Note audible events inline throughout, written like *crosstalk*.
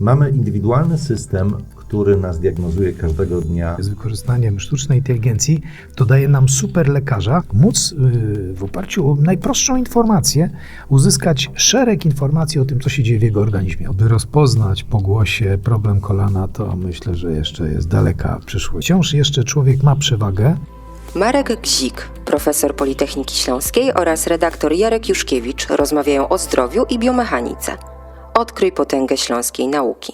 Mamy indywidualny system, który nas diagnozuje każdego dnia. Z wykorzystaniem sztucznej inteligencji to daje nam super lekarza móc yy, w oparciu o najprostszą informację uzyskać szereg informacji o tym, co się dzieje w jego organizmie. Aby rozpoznać po głosie problem kolana, to myślę, że jeszcze jest daleka przyszłość. Wciąż jeszcze człowiek ma przewagę, Marek Gzik, profesor Politechniki Śląskiej oraz redaktor Jarek Juszkiewicz rozmawiają o zdrowiu i biomechanice. Odkryj potęgę śląskiej nauki.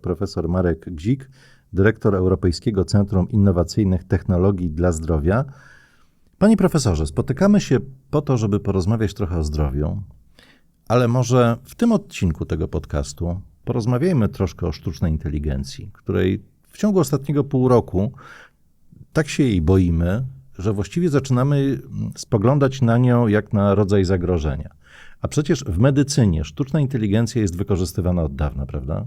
Profesor Marek Gzik, dyrektor Europejskiego Centrum Innowacyjnych Technologii dla Zdrowia. Panie profesorze, spotykamy się po to, żeby porozmawiać trochę o zdrowiu, ale może w tym odcinku tego podcastu porozmawiajmy troszkę o sztucznej inteligencji, której w ciągu ostatniego pół roku tak się jej boimy, że właściwie zaczynamy spoglądać na nią jak na rodzaj zagrożenia. A przecież w medycynie sztuczna inteligencja jest wykorzystywana od dawna, prawda?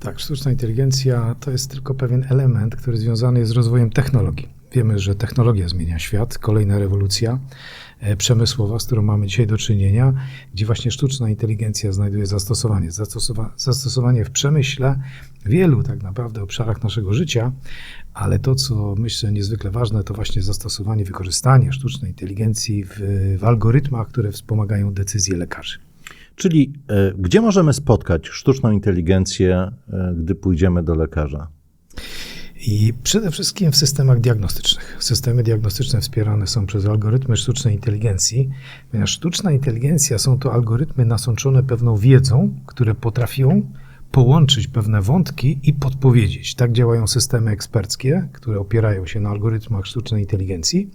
Tak, sztuczna inteligencja to jest tylko pewien element, który związany jest z rozwojem technologii. Wiemy, że technologia zmienia świat, kolejna rewolucja przemysłowa, z którą mamy dzisiaj do czynienia, gdzie właśnie sztuczna inteligencja znajduje zastosowanie. Zastosowa zastosowanie w przemyśle, wielu tak naprawdę obszarach naszego życia, ale to, co myślę niezwykle ważne, to właśnie zastosowanie, wykorzystanie sztucznej inteligencji w, w algorytmach, które wspomagają decyzje lekarzy. Czyli e, gdzie możemy spotkać sztuczną inteligencję, e, gdy pójdziemy do lekarza? I przede wszystkim w systemach diagnostycznych. Systemy diagnostyczne wspierane są przez algorytmy sztucznej inteligencji, ponieważ sztuczna inteligencja są to algorytmy nasączone pewną wiedzą, które potrafią połączyć pewne wątki i podpowiedzieć. Tak działają systemy eksperckie, które opierają się na algorytmach sztucznej inteligencji.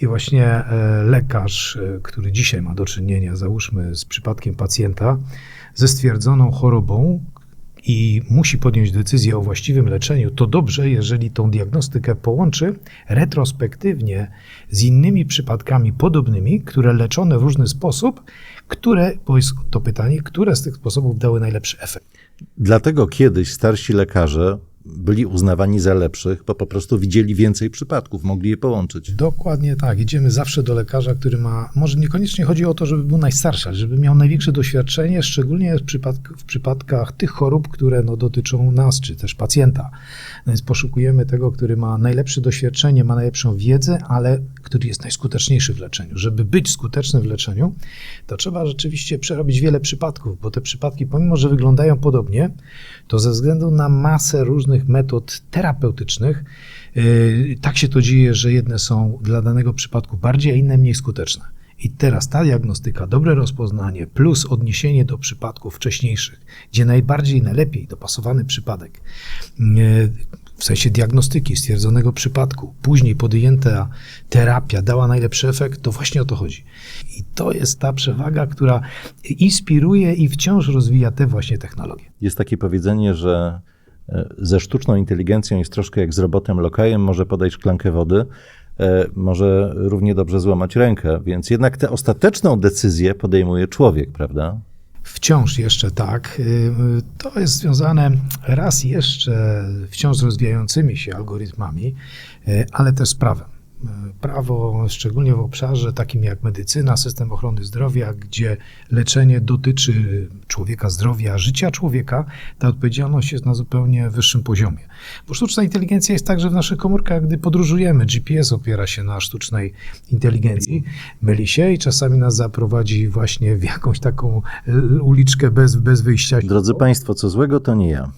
I właśnie e, lekarz, e, który dzisiaj ma do czynienia, załóżmy, z przypadkiem pacjenta ze stwierdzoną chorobą, i musi podjąć decyzję o właściwym leczeniu, to dobrze, jeżeli tą diagnostykę połączy retrospektywnie z innymi przypadkami podobnymi, które leczone w różny sposób, które, bo jest to pytanie, które z tych sposobów dały najlepszy efekt. Dlatego kiedyś starsi lekarze byli uznawani za lepszych, bo po prostu widzieli więcej przypadków, mogli je połączyć. Dokładnie tak. Idziemy zawsze do lekarza, który ma, może niekoniecznie chodzi o to, żeby był najstarszy, ale żeby miał największe doświadczenie, szczególnie w, w przypadkach tych chorób, które no, dotyczą nas, czy też pacjenta. No więc poszukujemy tego, który ma najlepsze doświadczenie, ma najlepszą wiedzę, ale który jest najskuteczniejszy w leczeniu. Żeby być skutecznym w leczeniu, to trzeba rzeczywiście przerobić wiele przypadków, bo te przypadki, pomimo że wyglądają podobnie, to ze względu na masę różnych metod terapeutycznych, yy, tak się to dzieje, że jedne są dla danego przypadku bardziej, a inne mniej skuteczne. I teraz ta diagnostyka, dobre rozpoznanie plus odniesienie do przypadków wcześniejszych, gdzie najbardziej, najlepiej dopasowany przypadek, yy, w sensie diagnostyki stwierdzonego przypadku, później podjęta terapia dała najlepszy efekt, to właśnie o to chodzi. I to jest ta przewaga, która inspiruje i wciąż rozwija te właśnie technologie. Jest takie powiedzenie, że e, ze sztuczną inteligencją jest troszkę jak z robotem lokajem, może podać szklankę wody, e, może równie dobrze złamać rękę, więc jednak tę ostateczną decyzję podejmuje człowiek, prawda? Wciąż jeszcze tak. To jest związane raz jeszcze wciąż rozwijającymi się algorytmami, ale też z prawem. Prawo, szczególnie w obszarze takim jak medycyna, system ochrony zdrowia, gdzie leczenie dotyczy człowieka, zdrowia, życia człowieka, ta odpowiedzialność jest na zupełnie wyższym poziomie. Bo sztuczna inteligencja jest także w naszych komórkach, gdy podróżujemy. GPS opiera się na sztucznej inteligencji, myli się i czasami nas zaprowadzi właśnie w jakąś taką uliczkę bez, bez wyjścia. Drodzy Państwo, co złego to nie ja.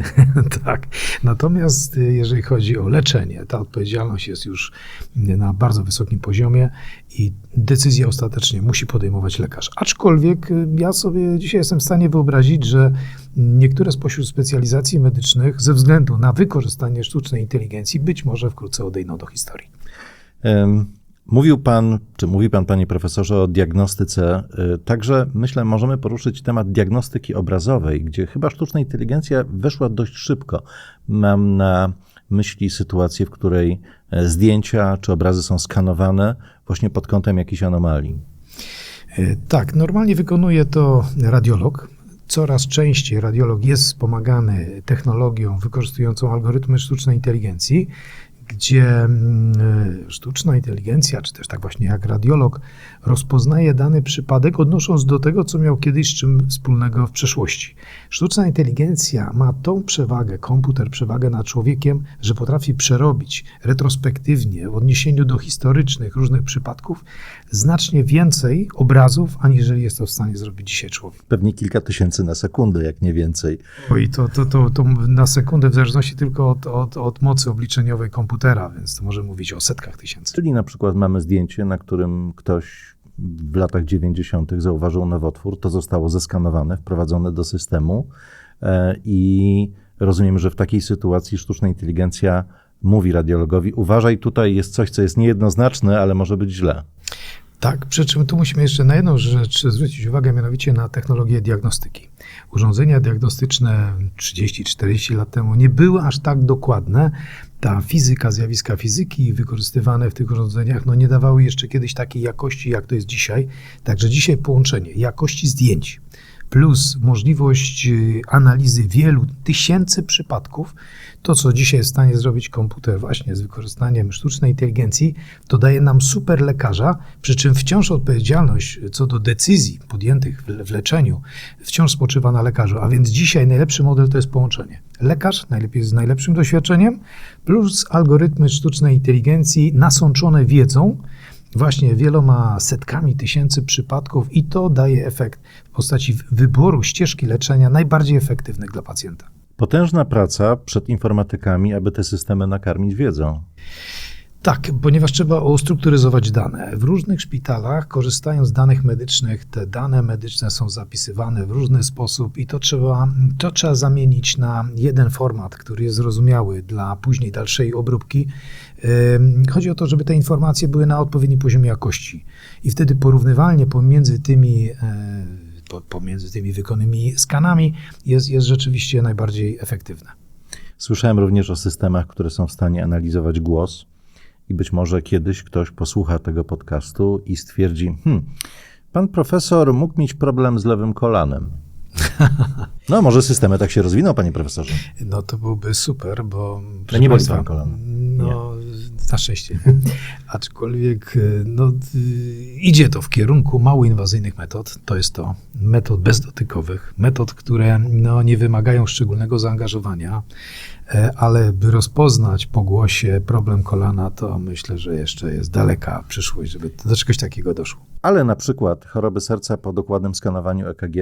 *laughs* tak. Natomiast y, jeżeli chodzi o leczenie, ta odpowiedzialność jest już na bardzo wysokim poziomie i decyzję ostatecznie musi podejmować lekarz. Aczkolwiek y, ja sobie dzisiaj jestem w stanie wyobrazić, że niektóre spośród specjalizacji medycznych ze względu na wykorzystanie sztucznej inteligencji być może wkrótce odejdą do historii. Um. Mówił Pan, czy mówi Pan, Panie Profesorze, o diagnostyce. Także myślę, możemy poruszyć temat diagnostyki obrazowej, gdzie chyba sztuczna inteligencja weszła dość szybko. Mam na myśli sytuację, w której zdjęcia czy obrazy są skanowane właśnie pod kątem jakiejś anomalii. Tak, normalnie wykonuje to radiolog. Coraz częściej radiolog jest wspomagany technologią wykorzystującą algorytmy sztucznej inteligencji gdzie mm, e, sztuczna inteligencja, czy też tak właśnie jak radiolog, rozpoznaje dany przypadek, odnosząc do tego, co miał kiedyś z czym wspólnego w przeszłości. Sztuczna inteligencja ma tą przewagę, komputer przewagę nad człowiekiem, że potrafi przerobić retrospektywnie w odniesieniu do historycznych różnych przypadków znacznie więcej obrazów, aniżeli jest to w stanie zrobić dzisiaj człowiek. Pewnie kilka tysięcy na sekundę, jak nie więcej. Oj, to, to, to, to na sekundę w zależności tylko od, od, od mocy obliczeniowej komputera, więc to może mówić o setkach tysięcy. Czyli na przykład mamy zdjęcie, na którym ktoś w latach 90. zauważył nowotwór, to zostało zeskanowane, wprowadzone do systemu e, i rozumiem, że w takiej sytuacji sztuczna inteligencja mówi radiologowi: Uważaj, tutaj jest coś, co jest niejednoznaczne, ale może być źle. Tak, przy czym tu musimy jeszcze na jedną rzecz zwrócić uwagę, mianowicie na technologię diagnostyki. Urządzenia diagnostyczne 30-40 lat temu nie były aż tak dokładne. Ta fizyka, zjawiska fizyki wykorzystywane w tych urządzeniach no nie dawały jeszcze kiedyś takiej jakości, jak to jest dzisiaj. Także dzisiaj połączenie jakości zdjęć plus możliwość y, analizy wielu tysięcy przypadków, to co dzisiaj jest w stanie zrobić komputer właśnie z wykorzystaniem sztucznej inteligencji, to daje nam super lekarza, przy czym wciąż odpowiedzialność co do decyzji podjętych w leczeniu wciąż spoczywa na lekarzu, a więc dzisiaj najlepszy model to jest połączenie. Lekarz, najlepiej z najlepszym doświadczeniem, plus algorytmy sztucznej inteligencji nasączone wiedzą, właśnie wieloma setkami tysięcy przypadków i to daje efekt w postaci wyboru ścieżki leczenia najbardziej efektywnych dla pacjenta. Potężna praca przed informatykami, aby te systemy nakarmić wiedzą. Tak, ponieważ trzeba ustrukturyzować dane. W różnych szpitalach, korzystając z danych medycznych, te dane medyczne są zapisywane w różny sposób i to trzeba, to trzeba zamienić na jeden format, który jest zrozumiały dla później dalszej obróbki. Chodzi o to, żeby te informacje były na odpowiednim poziomie jakości i wtedy porównywalnie pomiędzy tymi, e, po- pomiędzy tymi wykonymi skanami jest, jest rzeczywiście najbardziej efektywne. Słyszałem również o systemach, które są w stanie analizować głos, i być może kiedyś ktoś posłucha tego podcastu i stwierdzi: Hmm, pan profesor mógł mieć problem z lewym kolanem. *laughs* No, może systemy tak się rozwiną, panie profesorze. No to byłby super, bo. No nie boli pan kolana. No, na szczęście. *laughs* Aczkolwiek no, y, idzie to w kierunku mało inwazyjnych metod. To jest to metod bezdotykowych, metod, które no, nie wymagają szczególnego zaangażowania, ale by rozpoznać po głosie problem kolana, to myślę, że jeszcze jest daleka przyszłość, żeby do czegoś takiego doszło. Ale na przykład choroby serca po dokładnym skanowaniu EKG,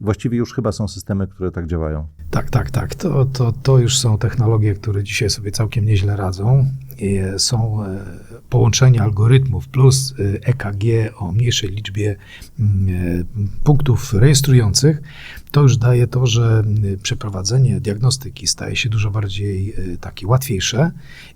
właściwie już chyba są systemy, które tak działają. Tak, tak, tak. To, to, to już są technologie, które dzisiaj sobie całkiem nieźle radzą. I są e, połączenia algorytmów plus e, EKG o mniejszej liczbie mm, e, punktów rejestrujących. To już daje to, że mm, przeprowadzenie diagnostyki staje się dużo bardziej e, takie łatwiejsze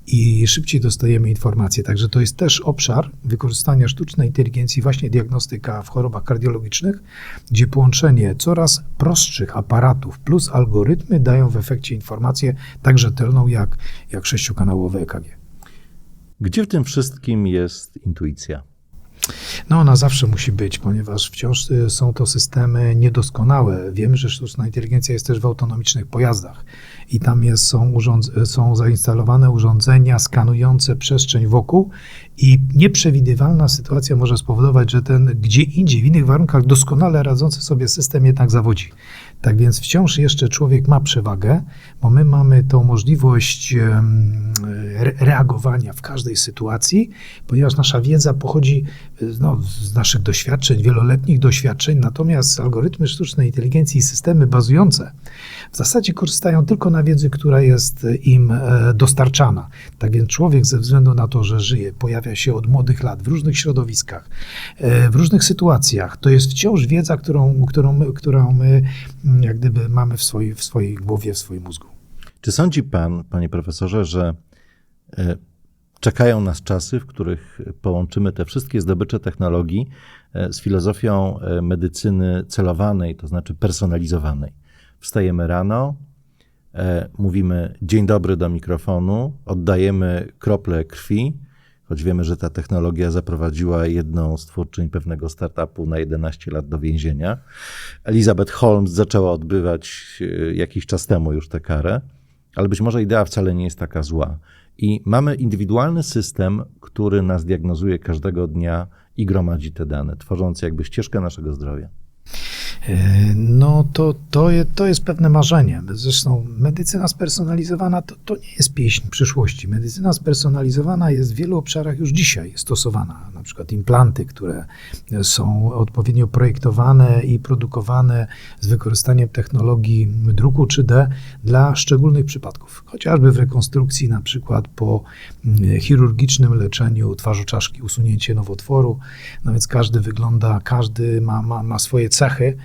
i szybciej dostajemy informacje. Także to jest też obszar wykorzystania sztucznej inteligencji, właśnie diagnostyka w chorobach kardiologicznych, gdzie połączenie coraz prostszych aparatów plus algorytmy dają w efekcie informację tak rzetelną jak, jak sześciokanałowe EKG. Gdzie w tym wszystkim jest intuicja? No ona zawsze musi być, ponieważ wciąż y, są to systemy niedoskonałe. Wiemy, że sztuczna inteligencja jest też w autonomicznych pojazdach i tam jest, są, urządz- są zainstalowane urządzenia skanujące przestrzeń wokół i nieprzewidywalna sytuacja może spowodować, że ten gdzie indziej, w innych warunkach doskonale radzący sobie system jednak zawodzi. Tak więc wciąż jeszcze człowiek ma przewagę, bo my mamy tą możliwość reagowania w każdej sytuacji, ponieważ nasza wiedza pochodzi y, no, z naszych doświadczeń, wieloletnich doświadczeń, natomiast algorytmy sztucznej inteligencji i systemy bazujące w zasadzie korzystają tylko na wiedzy, która jest im e, dostarczana. Tak więc człowiek ze względu na to, że żyje, pojawia się od młodych lat w różnych środowiskach, e, w różnych sytuacjach, to jest wciąż wiedza, którą, którą, którą my jak gdyby mamy w swojej, w swojej głowie, w swoim mózgu. Czy sądzi pan, panie profesorze, że e, czekają nas czasy, w których połączymy te wszystkie zdobycze technologii e, z filozofią e, medycyny celowanej, to znaczy personalizowanej? Wstajemy rano, mówimy dzień dobry do mikrofonu, oddajemy krople krwi, choć wiemy, że ta technologia zaprowadziła jedną z twórczyń pewnego startupu na 11 lat do więzienia. Elizabeth Holmes zaczęła odbywać e, jakiś czas temu już tę karę, ale być może idea wcale nie jest taka zła. I mamy indywidualny system, który nas diagnozuje każdego dnia i gromadzi te dane, tworząc jakby ścieżkę naszego zdrowia. E, No to, to, to jest pewne marzenie. Zresztą medycyna spersonalizowana to, to nie jest pieśń przyszłości. Medycyna spersonalizowana jest w wielu obszarach już dzisiaj stosowana. Na przykład implanty, które są odpowiednio projektowane i produkowane z wykorzystaniem technologii druku 3D dla szczególnych przypadków. Chociażby w rekonstrukcji, na przykład po mm, chirurgicznym leczeniu twarzoczaszki, usunięcie nowotworu. No więc każdy wygląda, każdy ma, ma, ma swoje cechy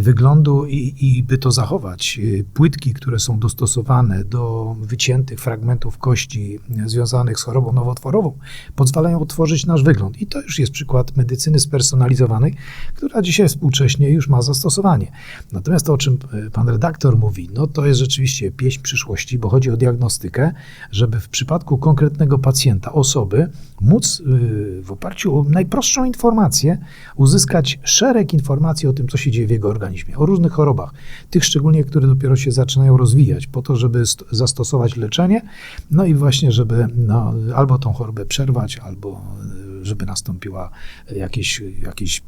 wyglądu i, i by to zachować. e, Płytki, które są dostosowane do wyciętych fragmentów kości e, związanych z chorobą nowotworową, pozwalają odtworzyć nasz wygląd. I to już jest przykład medycyny spersonalizowanej, która dzisiaj współcześnie już ma zastosowanie. Natomiast to, o czym e, pan redaktor mówi, no to jest rzeczywiście pieśń przyszłości, bo chodzi o diagnostykę, żeby w przypadku konkretnego pacjenta, osoby, móc w oparciu o najprostszą informację uzyskać szereg informacji o tym, co się dzieje w jego organizmie, o różnych chorobach, tych szczególnie, które dopiero się zaczynają rozwijać, po to, żeby st- zastosować leczenie, no i właśnie, żeby no, albo tą chorobę przerwać, albo y, żeby nastąpiła jakiś, jakiś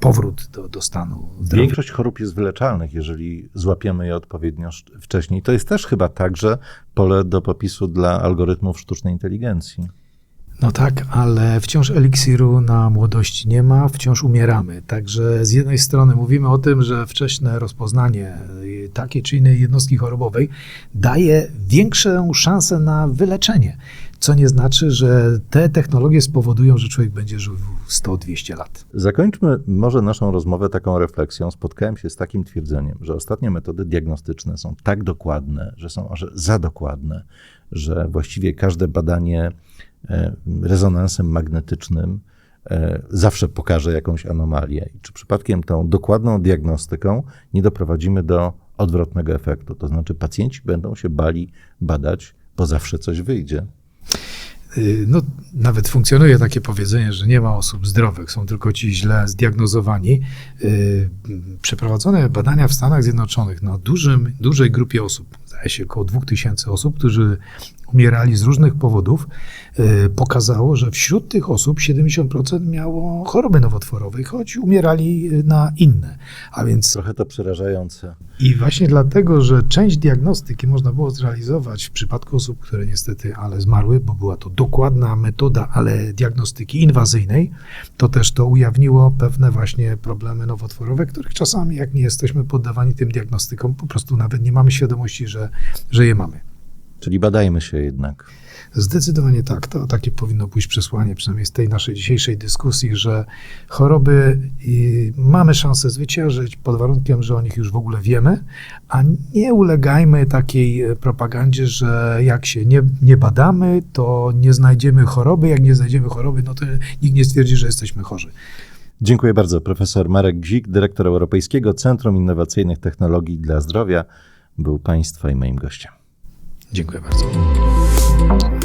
powrót do, do stanu zdrowia. Większość chorób jest wyleczalnych, jeżeli złapiemy je odpowiednio wcześniej. To jest też chyba także pole do popisu dla algorytmów sztucznej inteligencji. No tak, ale wciąż eliksiru na młodości nie ma, wciąż umieramy. Także z jednej strony mówimy o tym, że wcześne rozpoznanie y, takiej czy innej jednostki chorobowej daje większą szansę na wyleczenie, co nie znaczy, że te technologie spowodują, że człowiek będzie żył 100-200 lat. Zakończmy może naszą rozmowę taką refleksją. Spotkałem się z takim twierdzeniem, że ostatnie metody diagnostyczne są tak dokładne, że są aż za dokładne, że właściwie każde badanie rezonansem magnetycznym e, zawsze pokaże jakąś anomalię. I czy przypadkiem tą dokładną diagnostyką nie doprowadzimy do odwrotnego efektu? To znaczy pacjenci będą się bali badać, bo zawsze coś wyjdzie. Y, No, nawet funkcjonuje takie powiedzenie, że nie ma osób zdrowych, są tylko ci źle zdiagnozowani. Y, Przeprowadzone badania w Stanach Zjednoczonych na dużym, dużej grupie osób, zdaje się około 2000 osób, którzy umierali z różnych powodów, y, pokazało, że wśród tych osób 70% miało choroby nowotworowe, choć umierali y, na inne. A więc Trochę to przerażające. i właśnie dlatego, że część diagnostyki można było zrealizować w przypadku osób, które niestety ale zmarły, bo była to dokładna metoda, ale diagnostyki inwazyjnej, to też to ujawniło pewne właśnie problemy nowotworowe, których czasami, jak nie jesteśmy poddawani tym diagnostykom, po prostu nawet nie mamy świadomości, że, że je mamy. Czyli badajmy się jednak. Zdecydowanie tak. To takie powinno pójść przesłanie, przynajmniej z tej naszej dzisiejszej dyskusji, że choroby y, mamy szansę zwyciężyć pod warunkiem, że o nich już w ogóle wiemy, a nie ulegajmy takiej e, propagandzie, że jak się nie, nie badamy, to nie znajdziemy choroby. Jak nie znajdziemy choroby, no to nikt nie stwierdzi, że jesteśmy chorzy. Dziękuję bardzo. Profesor Marek Gzik, dyrektor Europejskiego Centrum Innowacyjnych Technologii dla Zdrowia, był Państwa i moim gościem. Dziękuję bardzo.